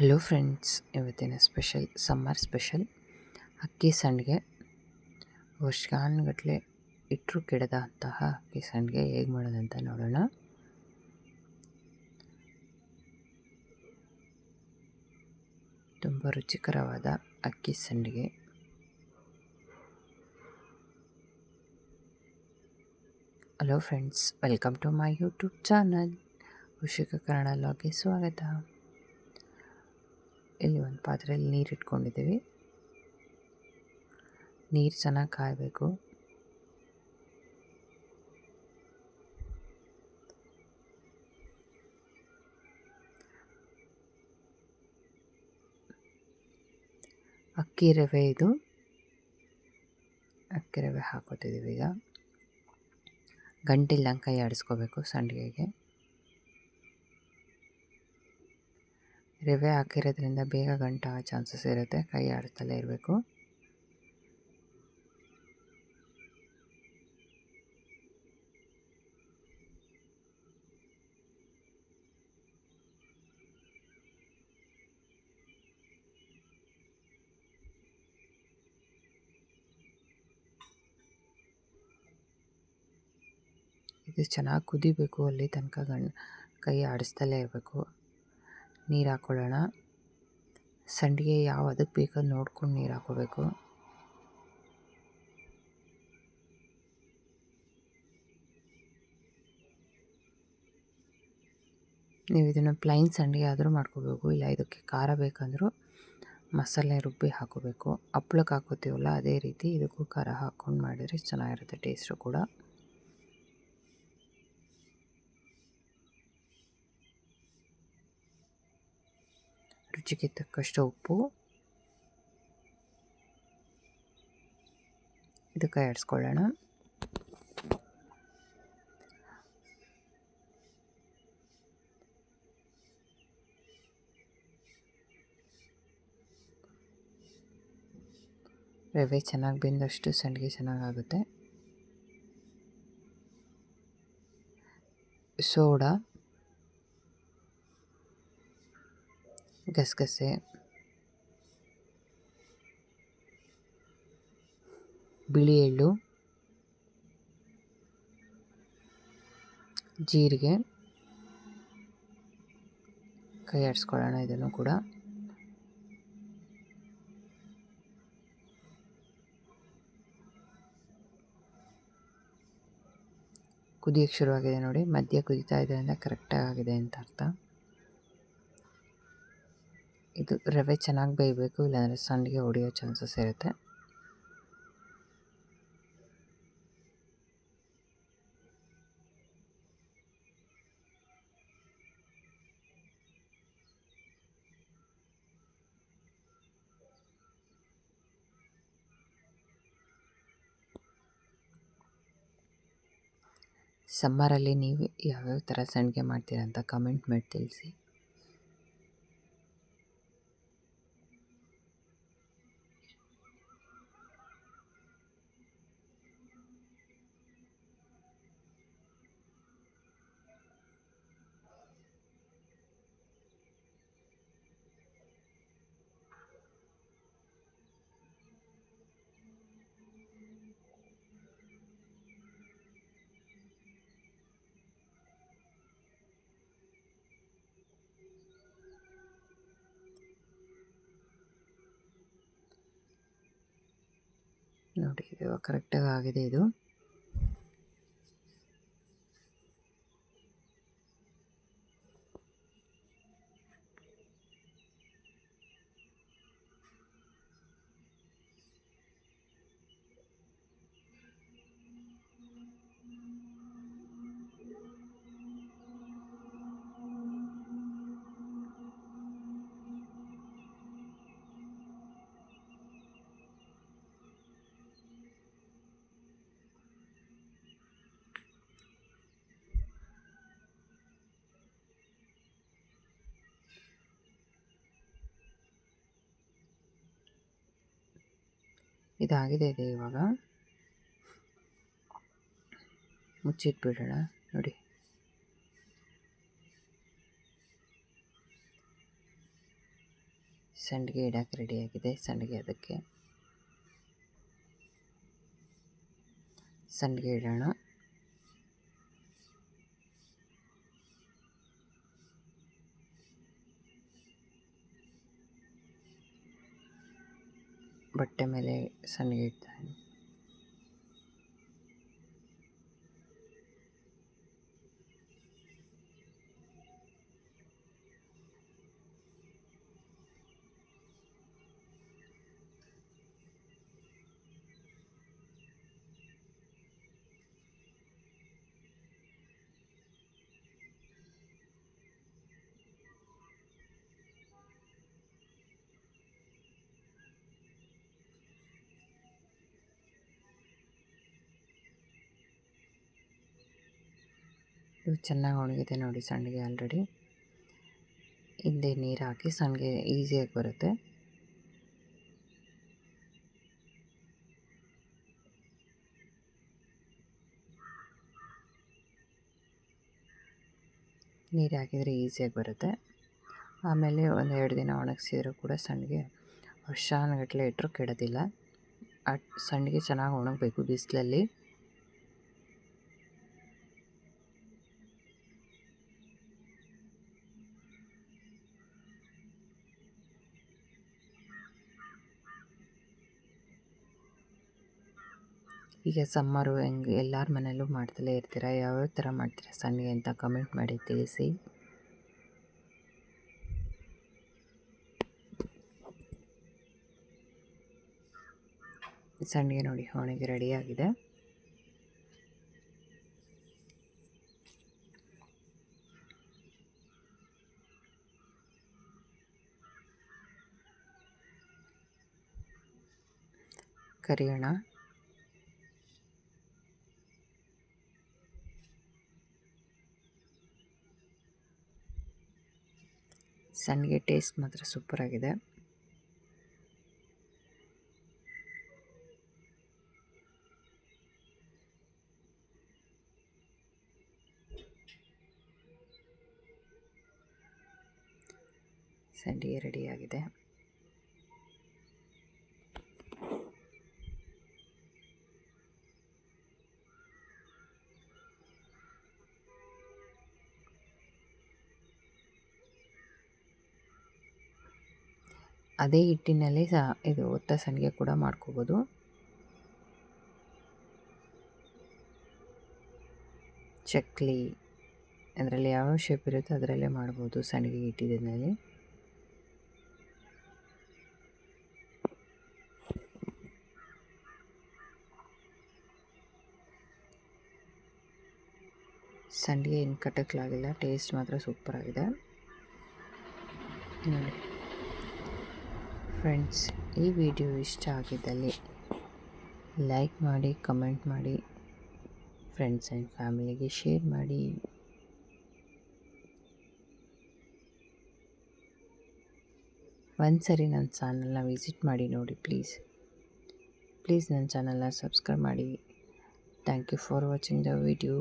Hello friends, ಇವತ್ತಿನ special, summer special. ಅಕ್ಕಿ ಸಂಡಿಗೆ ವರ್ಷಗಾನ್ಗಟ್ಲೆ ಇಟ್ಟರು ಕೆಡದ ಅಂತಹ ಅಕ್ಕಿ ಸಂಡಿಗೆ ಹೇಗೆ ಮಾಡೋದಂತ ನೋಡೋಣ. ತುಂಬ ರುಚಿಕರವಾದ ಅಕ್ಕಿ ಸಂಡಿಗೆ. Hello friends, welcome to my YouTube channel. Kannada ಲಾಗೆ ಸ್ವಾಗತ. ಇಲ್ಲಿ ಒಂದು ಪಾತ್ರೆಯಲ್ಲಿ ನೀರು ಇಟ್ಕೊಂಡಿದ್ದೀವಿ. ನೀರು ಚೆನ್ನಾಗಿ ಕಾಯಬೇಕು. ಅಕ್ಕಿ ರವೆ ಇದು. ಅಕ್ಕಿ ರವೆ ಹಾಕೋತಿದ್ದೀವಿ ಈಗ. ಗಂಟಿಲ್ಲಂಗೆ ಕೈ ಆಡಿಸ್ಕೋಬೇಕು ಸಂಡಿಗೆಗೆ. ರವೆ ಹಾಕಿರೋದ್ರಿಂದ ಬೇಗ ಗಂಟ ಚಾನ್ಸಸ್ ಇರುತ್ತೆ. ಕೈ ಆಡಿಸ್ತಲೇ ಇರಬೇಕು. ಇದು ಚೆನ್ನಾಗಿ ಕುದಿಬೇಕು. ಅಲ್ಲಿ ತನಕ ಗಂಡ ಕೈ ಆಡಿಸ್ತಲೇ ಇರಬೇಕು. ನೀರು ಹಾಕ್ಕೊಳ್ಳೋಣ ಸಂಡಿಗೆ ಯಾವ ಅದಕ್ಕೆ ಬೇಕೋ ನೋಡ್ಕೊಂಡು ನೀರು ಹಾಕ್ಕೋಬೇಕು ನೀವು ಇದನ್ನು ಪ್ಲೈನ್ ಸಂಡಿಗೆ ಆದರೂ ಮಾಡ್ಕೋಬೇಕು. ಇಲ್ಲ ಇದಕ್ಕೆ ಖಾರ ಬೇಕಂದರೂ ಮಸಾಲೆ ರುಬ್ಬಿ ಹಾಕೋಬೇಕು. ಹಪ್ಳಕ್ಕೆ ಹಾಕೋತೀವಲ್ಲ, ಅದೇ ರೀತಿ ಇದಕ್ಕೂ ಖಾರ ಹಾಕ್ಕೊಂಡು ಮಾಡಿದರೆ ಚೆನ್ನಾಗಿರುತ್ತೆ ಟೇಸ್ಟು ಕೂಡ. ರುಚಿಗೆ ತಕ್ಕಷ್ಟು ಉಪ್ಪು ಇದಕ್ಕೆ ಆಡಿಸ್ಕೊಳ್ಳೋಣ ರವೆ ಚೆನ್ನಾಗಿ ಬೆಂದಷ್ಟು ಸಂಡಿಗೆ ಚೆನ್ನಾಗಾಗುತ್ತೆ ಸೋಡಾ ಗಸಗಸೆ. ಬಿಳಿ ಎಳ್ಳು. ಜೀರಿಗೆ. ಕೈ ಆಡಿಸ್ಕೊಳ್ಳೋಣ ಇದನ್ನು ಕೂಡ. ಕುದಿಯೋಕ್ಕೆ ಶುರುವಾಗಿದೆ ನೋಡಿ. ಮಧ್ಯ ಕುದೀತಾ ಇದರಿಂದ ಕರೆಕ್ಟಾಗಿ ಆಗಿದೆ ಅಂತ ಅರ್ಥ. ಇದು ರವೆ ಚೆನ್ನಾಗಿ ಬೇಯಬೇಕು, ಇಲ್ಲಾಂದರೆ ಸಂಡಿಗೆ ಹೊಡೆಯೋ ಚಾನ್ಸಸ್ ಇರುತ್ತೆ. ಸಮ್ಮರಲ್ಲಿ ನೀವು ಯಾವ್ಯಾವ ಥರ ಸಂಡಿಗೆ ಮಾಡ್ತೀರಾ ಅಂತ ಕಮೆಂಟ್ ಮಾಡಿ ತಿಳಿಸಿ. ನೋಡಿ ಇದು ಕರೆಕ್ಟಾಗಿ ಆಗಿದೆ ಇದು. ಇದಾಗಿದೆ ಇದೆ ಇವಾಗ. ಮುಚ್ಚಿಟ್ಬಿಡೋಣ ನೋಡಿ. ಸಂಡಿಗೆ ಇಡಕ್ಕೆ ರೆಡಿಯಾಗಿದೆ ಸಂಡಿಗೆ ಅದಕ್ಕೆ. ಸಂಡಿಗೆ ಇಡೋಣ. ಬಟ್ಟೆ ಮೇಲೆ ಸಂಡಿಗೆ ಇಡ್ತಾನೆ ಇದು ಚೆನ್ನಾಗಿ ಒಣಗಿದೆ ನೋಡಿ ಸಂಡಿಗೆ ಆಲ್ರೆಡಿ ಹಿಂದೆ ನೀರು ಹಾಕಿ ಸಂಡಿಗೆ ಈಸಿಯಾಗಿ ಬರುತ್ತೆ. ನೀರು ಹಾಕಿದರೆ ಈಸಿಯಾಗಿ ಬರುತ್ತೆ. ಆಮೇಲೆ ಒಂದು ಎರಡು ದಿನ ಒಣಗಿಸಿದ್ರು ಕೂಡ ಸಂಡಿಗೆ ವರ್ಷಾನುಗಟ್ಟಲೆ ಇಟ್ಟರು ಕೆಡೋದಿಲ್ಲ. ಆ ಸಂಡಿಗೆ ಚೆನ್ನಾಗಿ ಒಣಗಬೇಕು ಬಿಸಿಲಲ್ಲಿ. ಈಗ ಸಮ್ಮರು ಹೆಂಗೆ ಎಲ್ಲರ ಮನೆಯಲ್ಲೂ ಮಾಡ್ತಲೇ ಇರ್ತೀರ? ಯಾವ್ಯಾವ ಥರ ಮಾಡ್ತೀರಾ? ಸಂಡಿಗೆ ಅಂತ ಕಮೆಂಟ್ ಮಾಡಿ ತಿಳಿಸಿ. ಸಂಡಿಗೆ ನೋಡಿ, ಹೋಳಿಗೆ ರೆಡಿಯಾಗಿದೆ ಕರಿಯೋಣ. ಸಂಡಿಗೆ ಟೇಸ್ಟ್ ಮಾತ್ರ ಸೂಪರಾಗಿದೆ. ಸಂಡಿಗೆ ರೆಡಿಯಾಗಿದೆ ಅದೇ ಹಿಟ್ಟಿನಲ್ಲಿ ಸಹ ಇದು ಒತ್ತ ಸಂಡಿಗೆ ಕೂಡ ಮಾಡ್ಕೋಬೋದು. ಚಕ್ಲಿ ಅದರಲ್ಲಿ ಯಾವ ಶೇಪ್ ಇರುತ್ತೋ ಅದರಲ್ಲೇ ಮಾಡ್ಬೋದು ಸಂಡಿಗೆ ಹಿಟ್ಟಿನಲ್ಲಿ ಸಂಡಿಗೆ ಏನು ಕಟ್ಟಕ್ಲಾಗಿಲ್ಲ ಟೇಸ್ಟ್ ಮಾತ್ರ ಸೂಪರಾಗಿದೆ ನೋಡಿ ಫ್ರೆಂಡ್ಸ್, ಈ ವಿಡಿಯೋ ಇಷ್ಟ ಆಗಿದ್ದಲ್ಲಿ ಲೈಕ್ ಮಾಡಿ, ಕಮೆಂಟ್ ಮಾಡಿ, ಫ್ರೆಂಡ್ಸ್ ಆ್ಯಂಡ್ ಫ್ಯಾಮಿಲಿಗೆ ಶೇರ್ ಮಾಡಿ. ಒಂದು ಸರಿ ನನ್ನ ಚಾನಲ್ನ ವಿಸಿಟ್ ಮಾಡಿ ನೋಡಿ ಪ್ಲೀಸ್. ಪ್ಲೀಸ್ ನನ್ನ ಚಾನಲ್ನ ಸಬ್ಸ್ಕ್ರೈಬ್ ಮಾಡಿ. Thank you for watching the video.